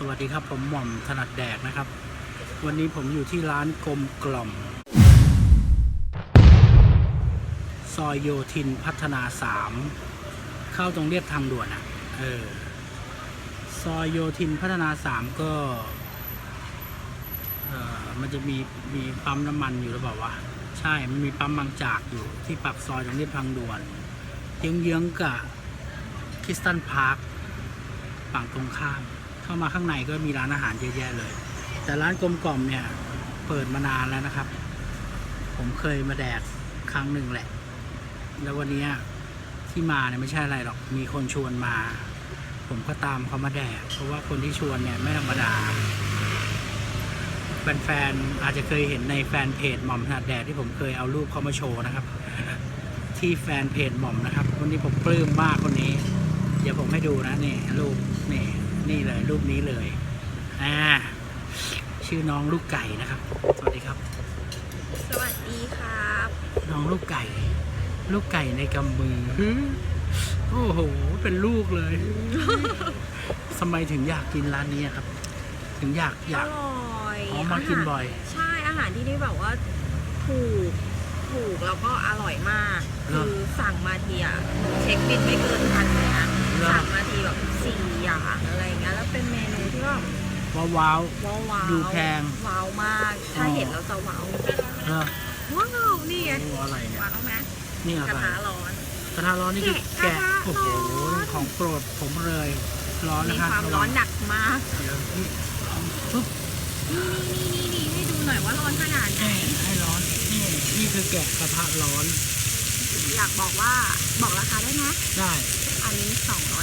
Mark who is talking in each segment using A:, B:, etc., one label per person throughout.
A: สวัสดีครับผมหม่อมถนัดแดกนะครับ วันนี้ผมอยู่ที่ร้านกลมกล่อม ซอยโยธินพัฒนาสามเข้าตรงเรียบทางด่วนอะเออซอยโยธินพัฒนาสามก็เออมันจะมีมีปั๊มน้ำมันอยู่หรือเปล่าวะใช่มันมีปั๊มบางจากอยู่ที่ปากซอยตรงเรียบทางด่วนเยื้องๆกับคริสตันพาร์คฝั่งตรงข้าม เข้ามาข้างในก็มีร้านอาหารเยอะแยะเลย แต่ร้านกลมกล่อมเนี่ยเปิดมานานแล้วนะครับ ผมเคยมาแดกครั้งหนึ่งแหละ แล้ววันนี้ที่มาเนี่ยไม่ใช่อะไรหรอก มีคนชวนมา ผมก็ตามเขามาแดก เพราะว่าคนที่ชวนเนี่ยไม่ธรรมดาแฟนๆอาจจะเคยเห็นในแฟนเพจหม่อมถนัดแดกที่ผมเคยเอารูปเขามาโชว์นะครับ ที่แฟนเพจหม่อมนะครับวันนี้ผมปลื้มมากคนนี้ เดี๋ยวผมให้ดูนะนี่รูปนี่ นี่เลยรูปนี้เลยอ่าชื่อน้องลูกไก่นะครับ สวัสดีครับ
B: สวัสดีครับ
A: น้องลูกไก่ ลูกไก่ในกำมือโอ้โห เป็นลูกเลยทำไมถึงอยากกินร้านนี้อะครับ ถึงอยากอาก
B: อยร่อย
A: อ๋อมากินบ่อย
B: ใช่อาหารที่นี่แบบว่าถูกถูกแล้วก็อร่อยมาก คือสั่งมาทีอะเช็คบินไม่เกินพันเลยนะ
A: เหรอ
B: สั่งมาทีแบบสี่
A: ว้าวว้าว
B: ว้าวว้าว
A: ดูแพง
B: ว้าวมาก ถ้า
A: อ๋อ
B: เห็นแล้วจะว้าว
A: เออ
B: ว้าวนี่ไง
A: โอ้อะไรเนี่ย
B: ว้าวไหม
A: นี่
B: ก
A: อะ
B: ระ
A: ไร
B: ทะร้อน
A: กระทะร้อนนี่คือ
B: แกะ
A: แกะ
B: กระทะ
A: โอ้โห
B: ร้อน
A: ของโปรดผมเลยร้อน
B: มี
A: นะครับ
B: ความร้อนหนักมาก
A: เดี๋ยวนี่ปึ๊บ
B: นี่นี่นี่นี่ให้ดูหน่อยว่าร้อนขนาดไหน
A: ให้ให้ร้อนนี่นี่คือแกะกระทะร้อน
B: อยากบอกว่าบอกราคาได้ไหม
A: ได้
B: อันนี้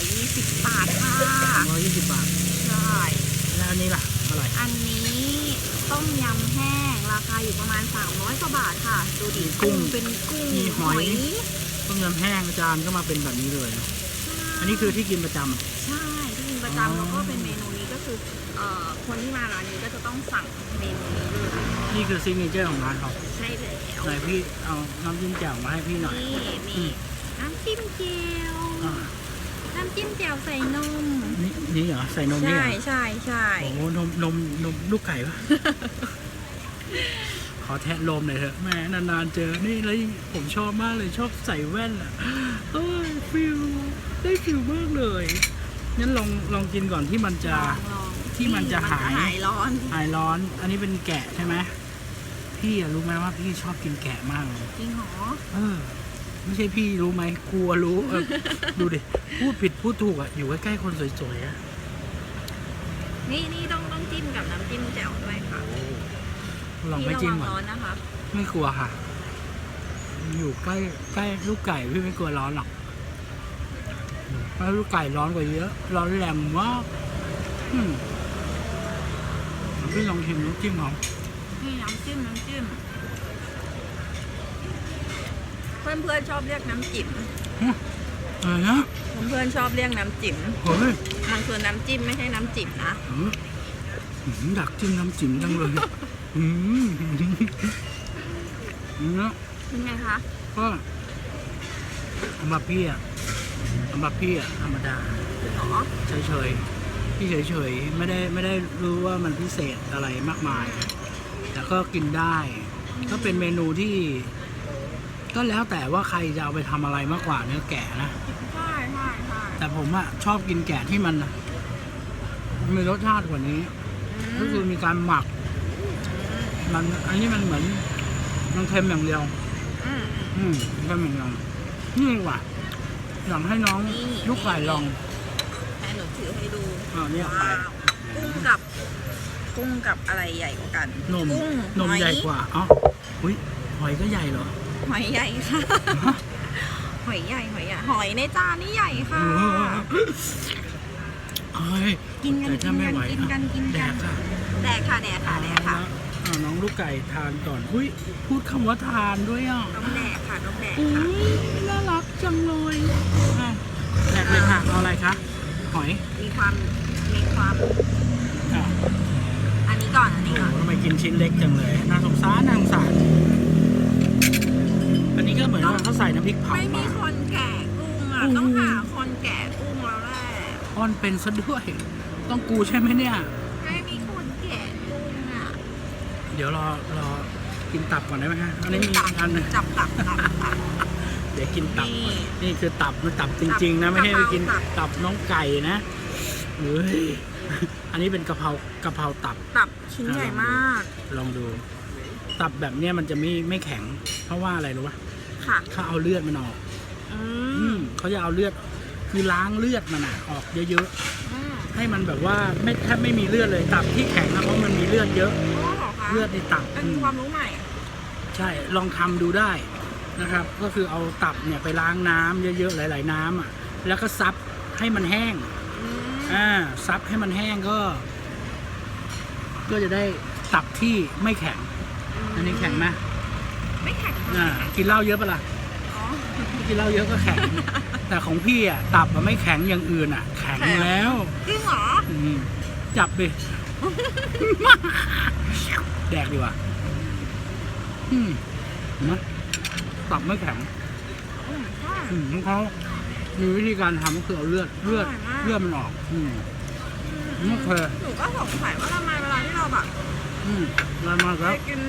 B: 220 บาทค่ะ
A: ร้อยยี่สิบบาท
B: ใช่
A: แล้ว อันนี้ล่ะเท่าไหร่
B: อันนี้ต้มยำแห้งราคาอยู่ประมาณ 300กว่าบาทค่ะ ดูดิ
A: กุ้
B: กุ้
A: ง
B: งเป็นกุ้ง
A: มีหอยต้มยำแห้งจานก็มาเป็นแบบนี้เลยอันนี้คือที่กินประจำ
B: ใช่ที่กินประ
A: อ๋อ
B: จำแล้วก็เป็นเมนูนี้ก็คือเอ่อคนที่มาร้านนี้ก็จะต้องสั่งเมนูนี้เลย
A: นี่คือซิกเนเจอร์ของร้านเขา
B: ใช่แล้ว
A: ไหนพี่เอาน้ำจิ้มแจ่วมาให้พี่หน่อย
B: นี่
A: อื
B: นี่
A: ม
B: น้ำจิ้มเจียว
A: อ่า
B: น้ำจิ้มเจียวใส่นม
A: นี่นี่เหรอใส่นมนี่
B: ใช่
A: เหรอ
B: ใช่ใช่
A: โอ้โหนมนมนมลูกไก่ปะ ขอแทะลมหน่อยเถอะแหม่นานๆเจอนี่แล้วผมชอบมากเลยชอบใส่แว่นอะเอ้ยฟิลได้ฟิลมากเลยงั้นลองลองกินก่อนที่มันจะ
B: ลองลอง
A: ที่มันจะหาย
B: หายร้อน
A: หายร้อน อันนี้เป็นแกะใช่ไหมพี่อะรู้ไหมว่าพี่ชอบกินแกะมากเลย
B: จริงเหรอ
A: เออ ไม่ใช่พี่รู้ไหมกลัวรู้เออดูดิ พูดผิดพูดถูกอะอยู่ใกล้ๆคนสวยๆอะ
B: นี่นี่ต้องต้องจิ้มกับน้ำจิ้มแจ่วด้วยค่ะ
A: ลอง
B: พี่
A: ไม่
B: ระ
A: จิ้ม
B: วัง
A: ก่อน
B: ร้อนนะคะ
A: ไม่กลัวค่ะ อยู่ใกล้ใกล้ลูกไก่พี่ไม่กลัวร้อนหรอกเพราะลูกไก่ร้อนกว่าเยอะ ร้อนแรงมากอืมพี่ลองชิมน้ำจิ้มเขา
B: นี่น้ำจิ้มน้ำจิ้ม เพื่อนเพื่อนๆชอบเรียกน้ำจิ้ม
A: อะไรนะ
B: เพื่อนๆชอบเรียกน้ำจิ้ม
A: เฮ้ย
B: มันคือน้ำจิ้มไม่ใช่น้ำจิ้มนะ
A: อืมอืมอยากจิ้มน้ำจิ้มจังเลยอืมเนาะ
B: เป็นไงคะ
A: ก็สำหรับพี่อะสำหรับพี่อะธรรมดา
B: หรอ
A: เฉยๆ พี่เฉยๆ ไม่ได้ไม่ได้รู้ว่ามันพิเศษอะไรมากมาย แต่ก็กินได้ ก็เป็นเมนูที่ ก็แล้วแต่ว่าใครจะเอาไปทำอะไรมากกว่าเนื้อแกะนะ
B: ใช่ใช่ใช่
A: แต่ผมอะชอบกินแกะที่มันมีรสชาติกว่านี้ ก็คือมีการหมัก มันอันนี้มันเหมือนมันเค็มอย่างเดียว
B: อืม
A: อืมเค็มอย่างเดียวนี่ดีกว่าอยากให้น้อง
B: นี่
A: ลูกไก่ลอง
B: ให้หนูถือให้ดู
A: อ่าเนี่ยไป
B: ว้าวกุ้งกับกุ้งกับอะไรใหญ่กว่ากัน
A: นม
B: กุ้ง
A: นม
B: อย
A: ใหญ่กว่าอ๋ออุ้ยหอยก็ใหญ่เหรอ
B: หอยใหญ่ค่ะ
A: ฮะ
B: หอยใหญ่หอยใหญ่หอยในจานนี่ใหญ่ค่ะ
A: เฮ้ย
B: กินกัน
A: แต่
B: กิ
A: ถ้านไม่
B: กัน
A: ไหว
B: กินกันกิน
A: แด
B: กัน
A: กค่ะ
B: แดกค่ะแดกค่ะแดกค่ะ
A: อ่าน้องลูกไก่ทานก่อนอุ้ยพูดคำว่าทานด้วยอะ
B: ต้องแดกค่ะต้องแดก
A: อุ้
B: ค่ะ
A: ยน่ารักจังเลยอะแดกเลยค่ะเอาอะไรคะหอย
B: มีความมีความ
A: อะ
B: อันนี้ก่อนอัน
A: โอ้
B: นี้
A: โห
B: ก่อน
A: ทำไมกินชิ้นเล็กจังเลยน่าสงสารน่าสงสาร อันนี้ก็เหมือนว่าเขาใส่น้ำพริกเผา
B: ไม่มี
A: มา
B: คนแกะกุ้งอะ
A: อืม
B: ต้องหาคนแกะกุ้งแล้วแหละ
A: อ้อนเป็นซะด้วย ต้องกูใช่ไหมเนี่ย
B: ไม่มีคนแกะกุ้งอะ
A: เดี๋ยวรอรอกินตับก่อนได้ไหมฮะ อันนี้มีอีกอันหนึง
B: จับตับตับตับ
A: เดี๋ยวกินตับ
B: นี่
A: นี่คือตับมันตับจริง ๆ นะ ไม่ใช่ไปกิน
B: กะเพราตับ
A: ตับน้องไก่นะเฮ้ย อันนี้เป็นกะเพรากะเพราตับ
B: ตับชิ้นใหญ่มาก
A: ลองดู ตับแบบเนี้ยมันจะไม่ไม่แข็ง เพราะว่าอะไรรู้ปะ
B: ค่ะ
A: เขาเอาเลือดมันออก
B: อื
A: อื
B: ม
A: มเขาจะเอาเลือด คือล้างเลือดมันอะออกเยอะ
B: อืม
A: ๆ ให้มันแบบว่าไม่แทบไม่มีเลือดเลยตับที่แข็งนะเพราะมันมีเลือดเยอะ
B: อ๋อเหรอคะ
A: เลือดในตับ
B: เป็น
A: อืม
B: ความรู้ใหม่
A: ใช่ลองทำดูได้นะครับ ก็คือเอาตับเนี่ยไปล้างน้ำเยอะๆหลาย ๆน้ำอะแล้วก็ซับให้มันแห้ง
B: อืม
A: อ่าซับให้มันแห้งก็ ก็จะได้ตับที่ไม่แข็ง อันนี้แข็งไหม
B: ไม่แข็ง
A: อ่ากินเหล้าเยอะปะล่ะ
B: อ๋อ
A: กินเหล้าเยอะก็แข็ง แต่ของพี่อะตับมันไม่แข็งอย่างอื่นอะ แข็ง
B: แข็ง
A: แล้ว
B: จริงเหรอ
A: อืมจับดิ แดกดีกว่าอืมเห็นะตับไม่แข็ง
B: อืมใช่
A: อืมของเขามีวิธีการทำก็คือเอาเลือดเลือด
B: อร่อยมาก
A: เลือดมันออก อืมโอเค
B: หนูก็สงสัยว่าทำไมเวลาที่เราแบบ
A: อืมแล้วมา
B: ไป
A: แล้ว
B: กิน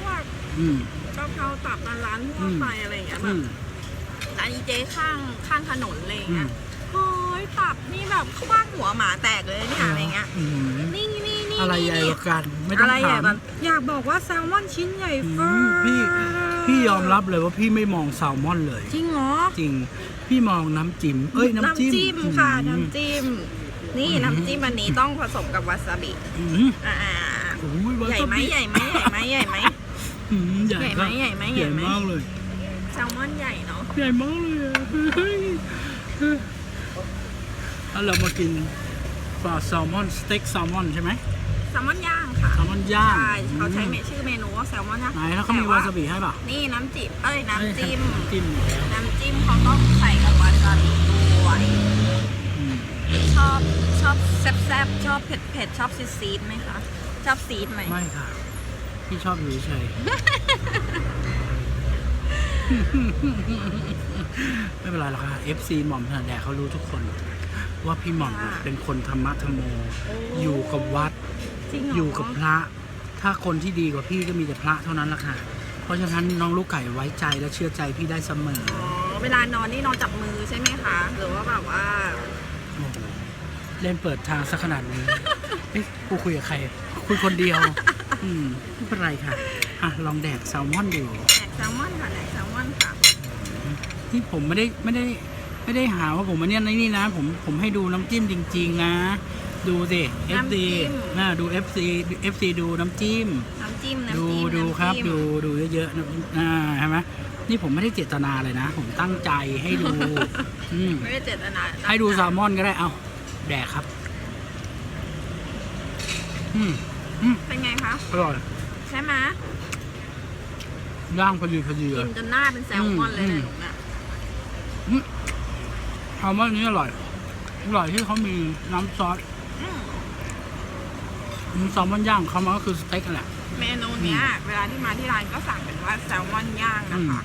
B: พวก
A: อืม
B: กะเพราตับตามร้านทั่วไปอะไรอย่างเงี้ยแบ
A: อื
B: บ
A: ม
B: ร้านอีเจข้างข้างถนนอะไรอย่าง
A: อื
B: เงี้
A: ม
B: ยเฮ้ยตับนี่แบบคว้างหัวหมาแตกเลยเนี่ยอะไรเงี้ย
A: อืม
B: นี่นี่นี่
A: อะไรใหญ่กว่ากัน ไม่ต้อ
B: อะ
A: ง
B: ไรใหญ่
A: ถาม
B: กันอยากบอกว่าแซลมอนชิ้นใหญ่
A: อื
B: เฟ้อ
A: มพี่ พี่ยอมรับเลยว่าพี่ไม่มองแซลมอนเลย
B: จริงเหรอ
A: จริง พี่มองน้ำจิ้มเอ้ยน้ำจิ้ม
B: ค่ะ
A: อืม
B: น้ำจิ้ม นี่
A: อืม
B: น้ำจิ้มอันนี้ต้องผสมกับวาซาบิ
A: อืม
B: อ่า
A: โอ้ยวา
B: ใหญ่
A: ซา
B: ไหม
A: บิ
B: ใหญ่ไหมใหญ่ไหมใหญ่ไหม
A: อืมใหญ่
B: ใหญ่ไหม
A: ครับ
B: ใหญ่ไหม
A: ให
B: ใหญ่
A: ญ่
B: ไหม
A: มากเลย
B: แซลมอนใหญ่เนาะ
A: ใหญ่มากเลยอะเฮ้ยแล้วเรามากินปลาแซลมอนสเต็กแซลมอนใช่ไหม
B: แซลมอนย่างค่ะ
A: แซลมอนย่าง
B: ใช่เขาใช้
A: อื
B: เม
A: ม
B: ชื่อเมนูว่าแซลมอนย่าง
A: ไหนแล้วเขามีวาซาบิให้ป่ะ
B: นี่น้ำจิ้มเอ้ยน้ำจิ้ม
A: น้ำจิ้มอีกแล้ว
B: น้ำจิ้มเขาต้องใส่กับวาซาบิด้วย
A: อืม
B: ชอบชอบแซ่บๆชอบเผ็ดเผ็ดๆชอบซีดซีดๆไหมคะ ชอบซีดไหม
A: ไม่ค่ะ พี่ชอบอยู่เฉยๆไม่เป็นไรหรอกค่ะ FC หม่อมถนัดแดกเขารู้ทุกคน ว่าพี่หม่อมเนี่ยเป็นคนธรรมะธรรมโม อยู่กับวัด
B: จริงเหรอ
A: อยู่กับพระ ถ้าคนที่ดีกว่าพี่ก็มีแต่พระเท่านั้นแหละค่ะ เพราะฉะนั้นน้องลูกไก่ไว้ใจและเชื่อใจพี่ได้เสมอ
B: อ๋อเวลานอนนี่นอนจับมือใช่ไหมคะ หรือว่าแบบว่า
A: โอ้โหเล่นเปิดทางสักขนาดนี้ เอ๊ะกูคุยกับใคร คุยคนเดียว อืมไม่เป็นไรค่ะ อะ ลองแดกแซลมอนดู
B: แดกแซลมอนค่ะแดกแซลมอนค่ะ
A: นี่ผมไม่ได้ไม่ได้ไม่ได้หาว่าผมมาเนี่ยนี่นะ ผมผมให้ดูน้ำจิ้มจริง ๆ นะ ดูสิ
B: น้ำ
A: FC
B: จิ้ม
A: น่าดู FC FC ดูน้ำจิ้ม
B: น้ำจิ้มน้ำ
A: ดู
B: จิ้ม
A: ดู
B: น้ำ
A: ครับ
B: จิ้ม
A: ดูดูเยอะๆนะอ่าใช่ไหมนี่ผมไม่ได้เจตนาเลยนะ ผมตั้งใจให้ดู อืม
B: ไม่ได้เจตนา
A: ให้ดูแซลมอนก็ได้เอาแดกครับ อืม
B: เป็นไงคะ
A: อร่อย
B: ใช่ไหม
A: ย่างพอดีพอดีเล
B: กิ
A: ย
B: นจนหน้าเป็นแซลมอนเลย
A: อื
B: นะ
A: ม
B: หนูน่ะ
A: แซลมอนนี้อร่อย อร่อยที่เขามีน้ำซอส
B: อืม
A: อืมแซลมอนย่างเขามันก็คือสเต็กนั่นแหละ
B: เมนูเนี้ย เวลาที่มาที่ร้านก็สั่งเป็นว่าแซลมอนย่างนะคะ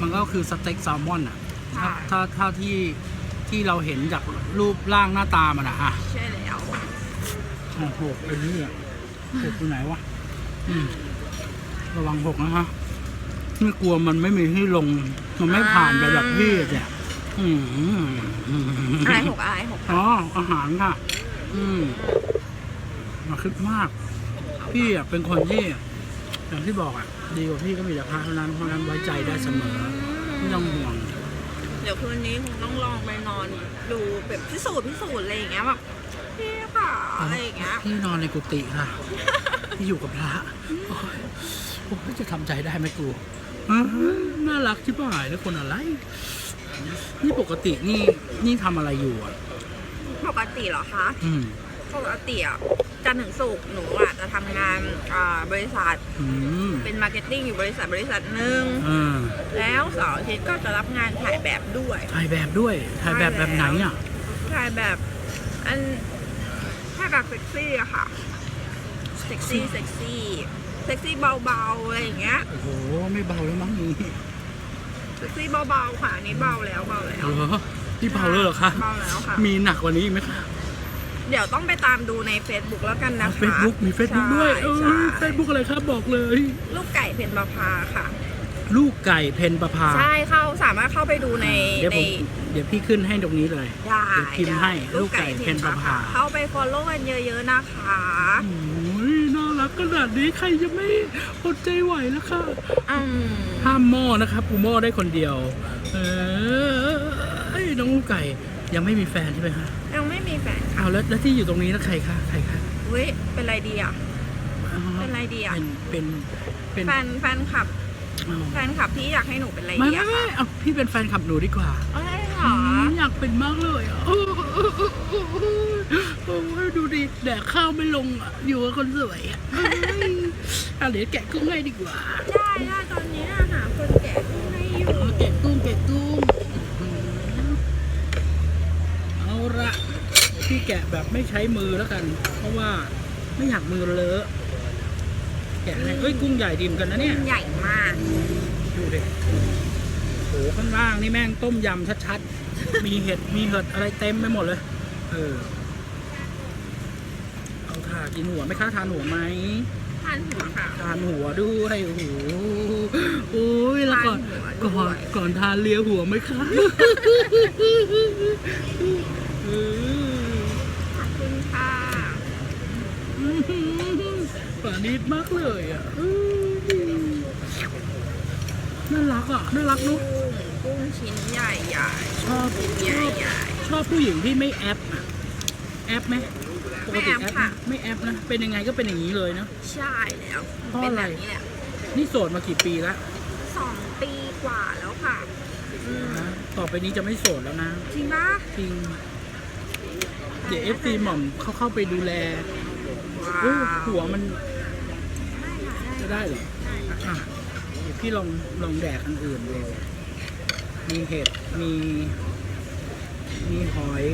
A: มันก็คือสเต็กแซลมอนอะถ้า
B: ค่ะ
A: ถ้าถ้าที่ที่เราเห็นจากรูปร่างหน้าตามันอะอะ
B: ใช่แล้ว
A: โอ้โหไอ้นี่อะหกอยู่ไหนวะอืมระวังหกนะฮะไม่กลัวมันไม่มีที่ลง มันไม่ผ่านไปแบบพี่เนี่ยอืม
B: อะไรหกอะไรหก
A: อ๋ออาหารค่ะ อืมมาคิดมาก พี่อะเป็นคนที่อย่างที่บอกอะ ดีกว่าพี่ก็มีแต่พระเท่านั้นเพราะฉะนั้นไว้ใจได้เสมอไม่ต้องห่วง
B: เดี๋ยวคืนนี้คงต้องลองไปนอน ดูแบบพิสูจน์พิสูจน์อะไรอย่างเงี้ยแบบพี่ค่ะ อะไรอย่างเงี้ย
A: พี่นอนในกุฏิค่ะพี่อยู่กับพระโอ้ยโอ้ยจะทำใจได้ไหมกูเออน่ารักที่ป่ายแล้วคนอะไร นี่ปกตินี่นี่ทำอะไรอยู่อะ
B: ปกติเหรอคะ
A: อืม
B: ปกติอะจันทร์ถึงศุกร์หนูอะจะทำงานอ่าบริษัท
A: อืม
B: เป็นมาร์เก็ตติ้งอยู่บริษัทบริษัทหนึ่ง
A: เออ
B: แล้วเสาร์อาทิตย์ก็จะรับงานถ่ายแบบด้วย
A: ถ่ายแบบด้วย ถ่ายแบบแบบไหนอะ
B: ถ่ายแบบอันถ่าย แบบเซ็กซี่อะค่ะ เซ็กซี่ เซ็กซี่ เซ็กซี่เบาๆอะไรอย่างเงี้ย
A: โอ้โห ไม่เบาแล้วมั้งนี่
B: เซ็กซี่เบาๆค่ะอันนี้เบาแล้วเบาแล้ว
A: เหรอพี่เบาแล้วเหรอคะ
B: เบาแล้วค่ะ
A: มีหนักกว่านี้อีกไหมคะ
B: เดี๋ยวต้องไปตามดูใน Facebook แล้วกันนะคะ
A: เฟซบุ๊กมีเฟซบุ๊กด้วย เอ
B: ใช่
A: อเฟซบุ๊กอะไรครับบอกเลย
B: ลูกไก่เพนประภาค่ะ
A: ลูกไก่เพนประภา
B: ใช่เข้าสามารถเข้าไปดูใน
A: เดี๋ยว
B: ใน
A: ผมเดี๋ยวพี่ขึ้นให้ตรงนี้เลย
B: ได้
A: เดี๋ยวพิมพ์ให้ลูกไก่เพนประภา
B: เข้าไป follow กันเยอะๆนะคะ
A: โอ้ยน่ารักขนาดนี้ใครจะไม่อดใจไหวแล้วค่ะ
B: อืม
A: ห้ามหม้อนะครับกูหม้อได้คนเดียว เออเอ้ยน้องลูกไก่ยังไม่มีแฟนใช่ไหมคะ
B: ยังไม่มีแฟน
A: เอาแล้วแล้วที่อยู่ตรงนี้นะใครคะใครคะ
B: อุ้ยเป็นไรดีอะ
A: อ๋อ
B: เป็นไรดีอะ
A: เป็นเป็นเป็น
B: แฟนแฟนคลับ
A: อ๋อ
B: แฟนคลับพี่อยากให้หนูเป็นไร
A: ไม่
B: ดี
A: ไม่
B: อะ
A: ไม่
B: คะ
A: เอาพี่เป็นแฟนคลับหนูดีกว่า
B: เอ้ยเหรอ
A: มอยากเป็นมากเลยอะโอ้ยดูดิแดกข้าวไม่ลงอะอยู่กับคนสวยอะเอ้ยอะเดี๋ยวแกะกุ้งให้ดีกว่า
B: ได้ได้ตอนนี้หาคนแก่กุ้งให้อยู่
A: เอาแกะกุ้งแกะกุ้งเอาละพี่แกะแบบไม่ใช้มือแล้วกัน เพราะว่าไม่อยากมือเลอะ แกะให้เอ้ยกุ้งใหญ่ดิมอนกันนะเนี่ย
B: ใหญ่มาก
A: ดูดิโหข้างล่างนี่แม่งต้มยำชัดๆ มีเห็ด มีเห็ดอะไรเต็มไปหมดเลย เออ เอาค่ะกินหัวไหมคะทานหัวไหม
B: ทานหัวค่ะ
A: ทานหัวด้วยโอ้โหโอ้ยแล้วก่อน
B: ทานหัว
A: ก่
B: ด้
A: อ
B: วนย
A: ก่อนทานเลียหัวไหมคะเออ
B: ขอบคุณค่ะ
A: อื้อหือปา นิดมากเลยอะอื้อน่ารักอะน่ารักเนุ๊ก
B: กุ้งกุ้งชิ้นใหญ่ใหญ่
A: ชอบ
B: ๆให
A: ช
B: ญ่
A: อบ
B: ใหญ่
A: ชอบผู้หญิงที่ไม่แอปอะแอปไหมปกติ
B: ไม่แอป
A: ไหม
B: ค่ะ
A: ไม่แอปนะเป็นยังไงก็เป็นอย่างนี้เลยเนอะ
B: ใช่แล้ว
A: เพราะ
B: เป็น
A: อะไร
B: แบบนี้แหละ
A: นี่โสดมากี่ปีแล้ว
B: สองปีกว่าแล้วค่ะอืม
A: นะต่อไปนี้จะไม่โสดแล้วนะ
B: จริงปะ
A: จริงเดี๋ยวเอฟซีหม่อมเขาเข้าไปดูแล
B: ว้า
A: เฮ้ยว
B: ได้
A: หัวมัน
B: ค่ะ
A: จะ ได้เหรอ
B: ได้ค่ะ
A: อะเดี๋ยวพี่ลองลองแดกอันอื่นเลยมีเห็ด มี มีหอย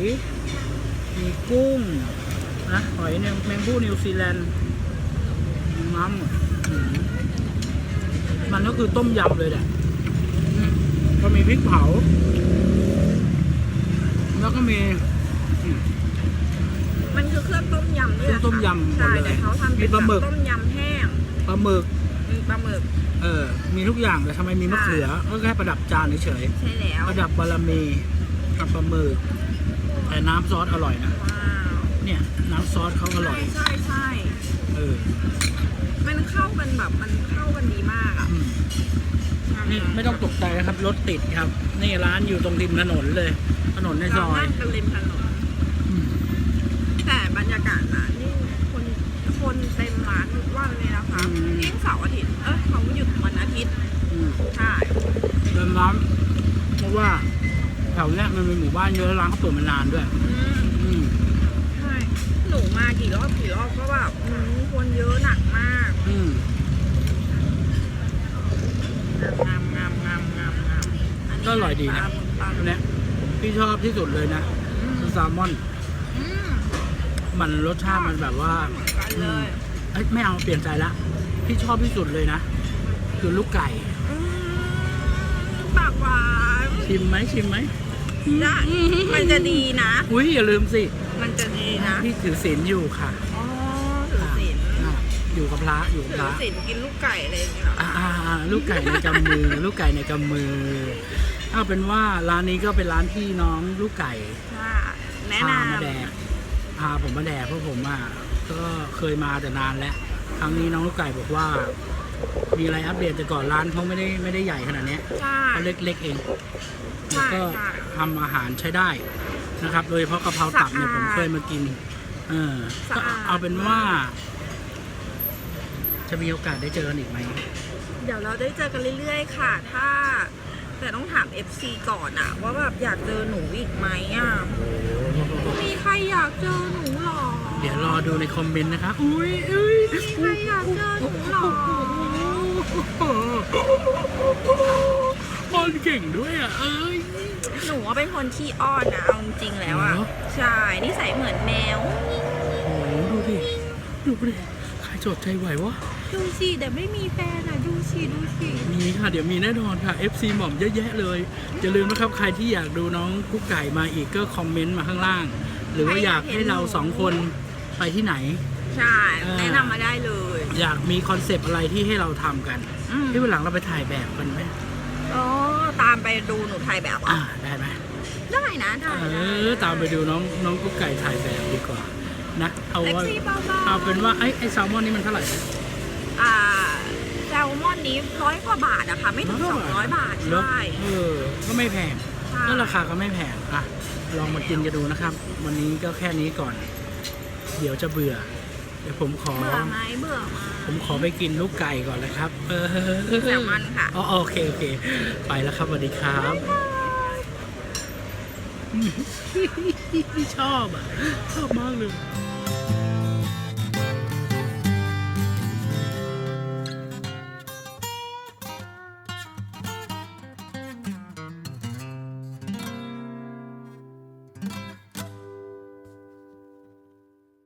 A: มีกุ้งนะหอยเนี่ยแมงผู้นิวซีแลนด์น้ำอืมมันก็คือต้มยำเลยแหละอืมก็มีพริกเผา แล้วก็มีอืม
B: มันคือเครื่องต้มยำนี่แหละ
A: เครื่องต้มยำหมด
B: ใช่
A: เลย
B: แต่เขาทำเป็น
A: มีปลาหมึก
B: แบบต้มยำแห้ง
A: ปลาหมึก
B: มีปลาหมึก
A: เออ มีทุกอย่างแต่ทำไมมีมะเขือ ก็แค่ประดับจานเฉย
B: ใช่แล้ว
A: ๆประดับบารมีกับปลาหมึกแต่น้ำซอสอร่อยนะ
B: ว้าว
A: เนี่ย น้ำซอสเขาอร่
B: ใช่
A: อย
B: ใช่ใช่
A: เออ
B: มันเข้ากันแบบมันเข้ากันดีมากอะ
A: อืมนี่ไม่ต้องตกใจนะครับ รถติดครับ นี่ร้านอยู่ตรงริมถนนเลย ถนนในซ
B: เรา
A: อย
B: นั่งกันริมถนน
A: อืม
B: แต่บรรยากาศร้านนี่คนคนเต็มร้านทุกวันเลยนะคะยิ่ง เสาร์อาทิตย์ เออเขาหยุดวันอาทิตย์
A: อืม
B: ใช่
A: เดินร้านเพราะว่าแถวเนี้ยมันเป็นหมู่บ้านเยอะแล้วร้านเขาเปิดมานานด้วย
B: อืม
A: อืม
B: ใช่ หนูมากี่รอบกี่รอบก็แบบอืมคนเยอะหนักมาก
A: อืม
B: งามงามงามงามงามนนี้
A: ก็อร่อยดีนะ
B: ปลาหมึกปลาหมึ
A: อั
B: ก
A: นเนี้ยพี่ชอบที่สุดเลยนะ
B: อืม
A: คือแซลมอน
B: อืม
A: มันรสชาติมันแบบว่า
B: เหมือนกันเลย
A: เอ้ยไม่เอาเปลี่ยนใจละ พี่ชอบที่สุดเลยนะ คือลูกไก่
B: อืมปากหวาน
A: ชิมไหมชิมไหม
B: ได้มันจะดีนะ
A: อุ้ยอย่าลืมสิ
B: มันจะดีนะ
A: พี่ถือศีลอยู่ค่ะ
B: อ๋อถือศีล
A: อ่าอยู่กับพระอยู่กับ
B: ถื
A: พ
B: อ
A: ระ
B: ศีลกินลูกไก่อะไรอย่างเงี้ยเหรอ
A: อ่าอ่าอ่าลูกไก่ในกำมือ ลูกไก่ในกำมือเอาเป็นว่าร้านนี้ก็เป็นร้านพี่น้องลูกไก่
B: ค่ะแนะ
A: พานมาแดกำพาผมมาแดกเพราะผมอะก็เคยมาแต่นานแล้วค รั้งนี้น้องลูกไก่บอกว่า มีอะไรอัปเดตแต่ก่อนร้านเขาไม่ได้ไม่ได้ใหญ่ขนาดเนี้ย
B: ใช่
A: เขาเล็กๆเอง
B: ใช่
A: แล้วก็
B: ใช่
A: ทำอาหารใช้ได้นะครับ โดยเฉพาะกะเพราตับเนี่ย
B: สะอาด
A: ผมเคยมากิน เออ
B: สะ
A: ก็
B: อาด
A: เอาเป็นว่า จะมีโอกาสได้เจอกันอีกไหม
B: เดี๋ยวเราได้เจอกันเรื่อยๆ ค่ะ ถ้า แต่ต้องถาม FC ก่อนอะว่าแบบอยากเจอหนูอีกไหมอะมีใครอยากเจอหนูหรอ
A: เดี๋ยวรอดูในคอมเมนต์นะคะ อุ้ยอุ้ย
B: มีใครอยากเจอหนูหรอ
A: อ้อนเก่งด้วยอะ เอ้ย
B: หนูว่าเป็นคนขี้อ้อนนะเอาจริงๆแล้วอะ
A: เหรอ
B: ใช่นิสัยเหมือนแมว
A: โอ้โหดูดิ ดูดิ ใครจดใจไหววะ
B: ดูสิแต่ไม่มีแฟนอะดูสิดูสิ
A: มีค่ะ เดี๋ยวมีแน่นอนค่ะ FC หม่อมเยอะแยะเลยอย่าลืมนะครับ ใครที่อยากดูน้องกุ๊กไก่มาอีกก็คอมเมนต์มาข้างล่าง หรือว่าอยากให้เราสองคน ไปที่ไหน
B: ใช่
A: เออ
B: แนะนำมาได้เลย
A: อยากมีคอนเซปต์อะไรที่ให้เราทำกัน
B: อืม
A: ที่วันหลังเราไปถ่ายแบบกันไหม
B: อ๋อตามไปดูหนูถ่ายแบบ
A: อ่า
B: อะ
A: ได้ไหม
B: ได้นะได้
A: เอ
B: ได้
A: อตามไปดูน้องน้องกุ๊กไก่ถ่ายแบบดีกว่านะเอา
B: เซ็ก
A: ว่า
B: ซี่เบาๆ
A: เอาเป็นว่าไอ้ไอ้แซลมอนนี่มันเท่าไหร่
B: อ่าแซลมอนนี้ร้อยกว่าบาทอะค่ะ ไม่ถึงสองร้อยบาท
A: เหรอ
B: ใช่
A: เออก็ไม่แพง
B: ใช่
A: แล้วราคาก็ไม่แพงอะลองมากินกันดูนะครับ วันนี้ก็แค่นี้ก่อนเดี๋ยวจะเบื่อ เดี๋ยวผมขอ
B: เบื่อไหมเบื่อไหม
A: ผมขอไปกินลูกไก่ก่อนนะครับ เออ
B: แซลมอนค่ะ
A: อ๋อโอเคโอเค ไปแล้วครับสวัสดีครับ ชอบอะ ชอบมากเลย